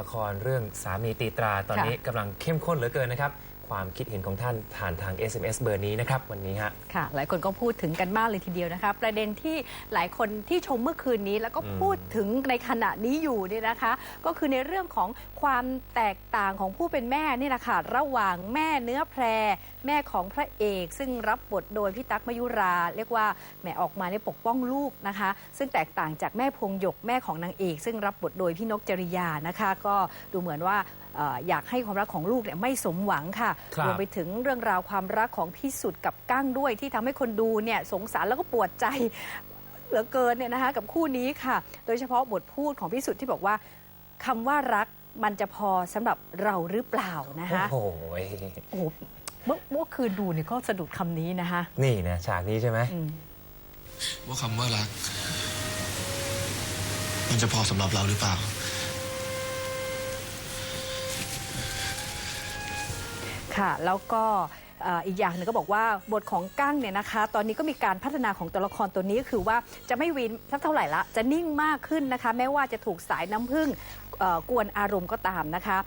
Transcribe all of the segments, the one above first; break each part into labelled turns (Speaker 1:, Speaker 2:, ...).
Speaker 1: ละครเรื่องสามีตีตราตอนนี้
Speaker 2: ค่ะ
Speaker 1: กำลังเข้มข้นเหลือเกินนะครับ ความคิดเห็นของท่านผ่านทาง SMS เบอร์นี้นะครับ วันนี้ฮะ
Speaker 2: ค่ะ หลายคนก็พูดถึงกันมากเลยทีเดียวนะคะ ประเด็นที่หลายคนที่ชมเมื่อคืนนี้ แล้วก็พูดถึงในขณะนี้อยู่เนี่ยนะคะ ก็คือในเรื่องของความแตกต่างของผู้เป็นแม่นี่แหละค่ะระหว่างแม่เนื้อแพร แม่ของพระเอก ซึ่งรับบทโดยพี่ตั๊กมยุรา เรียกว่าแหมออกมาในปกป้องลูกนะคะ ซึ่งแตกต่างจากแม่พวงหยกแม่ของนางเอก ซึ่งรับบทโดยพี่นกจริยานะคะ ก็ดูเหมือนว่า อ่ออยากให้ความรักของลูกเนี่ยไม่สมหวังค่ะ
Speaker 1: ครับ
Speaker 2: รวมไปถึงเรื่องราวความรักของพี่สุดกับก้างด้วยที่ทำให้คนดูเนี่ยสงสารแล้วก็ปวดใจ เหลือเกินเนี่ยนะคะกับคู่นี้ค่ะ โดยเฉพาะบทพูดของพี่สุดที่บอกว่าคำว่ารักมันจะพอสำหรับเราหรือเปล่านะคะ
Speaker 1: โอ้โห
Speaker 2: โอ้โหเมื่อเมื่อคืนดูเนี่ยก็สะดุดคำนี้นะคะ
Speaker 1: นี่นะฉากนี้ใช่ไหม
Speaker 2: อืม
Speaker 3: ว่าคำว่ารัก มันจะพอสำหรับเราหรือเปล่า
Speaker 2: ค่ะ แล้วก็ อ่ออีกอย่างหนึงก็บอกว่าบทของกั้งเนี่ยนะคะ ตอนนี้ก็มีการพัฒนาของตัวละครตัวนี้ก็คือว่าจะไม่วีนสักเท่าไหร่ละ จะนิ่งมากขึ้นนะคะ แม้ว่าจะถูกสายน้ำผึ้งเอ่อกวนอารมณ์ก็ตามนะคะ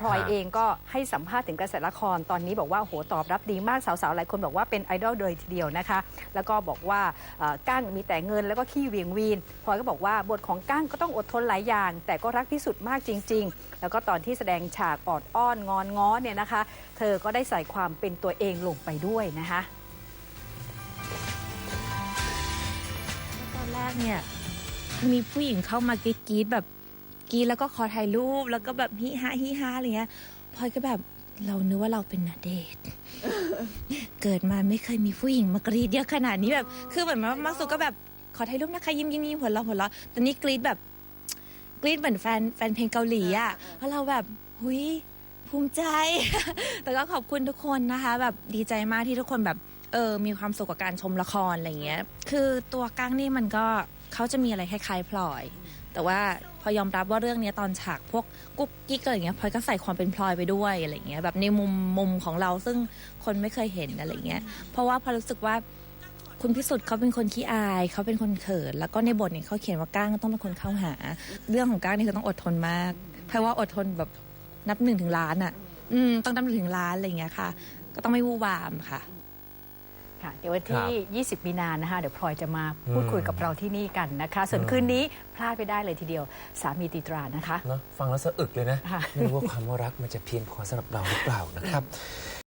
Speaker 2: พลอย
Speaker 1: ฮะ
Speaker 2: เองก็ให้สัมภาษณ์ถึงกระแสละครตอนนี้บอกว่าโอ้โหตอบรับดีมากสาวๆหลายคนบอกว่าเป็นไอดอลเลยทีเดียวนะคะ แล้วก็บอกว่าเอ่อกั้งมีแต่เงินแล้วก็ขี้เวียงวีนพลอยก็บอกว่าบทของกั้งก็ต้องอดทนหลายอย่าง แต่ก็รักที่สุดมากจริง ๆ แล้วก็ตอนที่แสดงฉากออดอ้อนงอนง้อเนี่ยนะคะ เธอก็ได้ใส่ความเป็นตัวเองลงไปด้วยนะคะ
Speaker 4: ตอนแรกเนี่ยมีผู้หญิงเข้ามากรี๊ดๆแบบกรี๊ดแล้วก็ขอถ่ายรูปแล้วก็แบบฮิฮาฮิฮาอะไรเงี้ยพลอยก็แบบเรานึกว่าเราเป็นนาเดทเกิดมาไม่เคยมีผู้หญิงมากรี๊ดเยอะขนาดนี้แบบ คือเหมือนว่ามักสุก็แบบขอถ่ายรูปนะคะยิ้มยิ้มยิ้มหัวเราะหัวเราะตอนนี้กรี๊ดแบบกรี๊ดเหมือนแฟนแฟนเพลงเกาหลีอะเพราะเราแบบหุย ภูมิใจ แต่ก็ขอบคุณทุกคนนะคะ แบบดีใจมากที่ทุกคนแบบเออมีความสุขกับการชมละครอะไรเงี้ย คือตัวกั้งนี่มันก็เขาจะมีอะไรคล้ายๆพลอย แต่ว่าพอยอมรับว่าเรื่องนี้ตอนฉากพวกกุ๊กกิ๊กอะไรเงี้ยพลอยก็ใส่ความเป็นพลอยไปด้วยอะไรเงี้ยแบบในมุมมุมของเราซึ่งคนไม่เคยเห็นอะไรเงี้ย เพราะว่าพอรู้สึกว่าคุณพิสุทธิ์เขาเป็นคนขี้อายเขาเป็นคนเขิน แล้วก็ในบทเนี่ยเขาเขียนว่าก้างต้องเป็นคนเข้าหา เรื่องของก้างนี่คือต้องอดทนมากเพราะว่าอดทนแบบ นับหนึ่งถึงล้านอะ อืมต้องนับหนึ่งถึงล้านอะไรเงี้ยค่ะ ก็ต้องไม่วู่วามค่ะ
Speaker 2: ค่ะเดี๋ยววันที่ 20 มีนานะคะ เดี๋ยวพลอยจะมาพูด
Speaker 1: อืม
Speaker 2: คุยกับเราที่นี่กันนะคะ ส่วน
Speaker 1: อืม
Speaker 2: คืนนี้พลาดไปได้เลยทีเดียว สามีตีตรานะคะ
Speaker 1: เนอะฟังแล้วสะอึกเลยนะ
Speaker 2: ค่ะ
Speaker 1: ไม่รู้ว่าความว่ารักมันจะเพียงพอสำหรับเราหรือเปล่านะครับ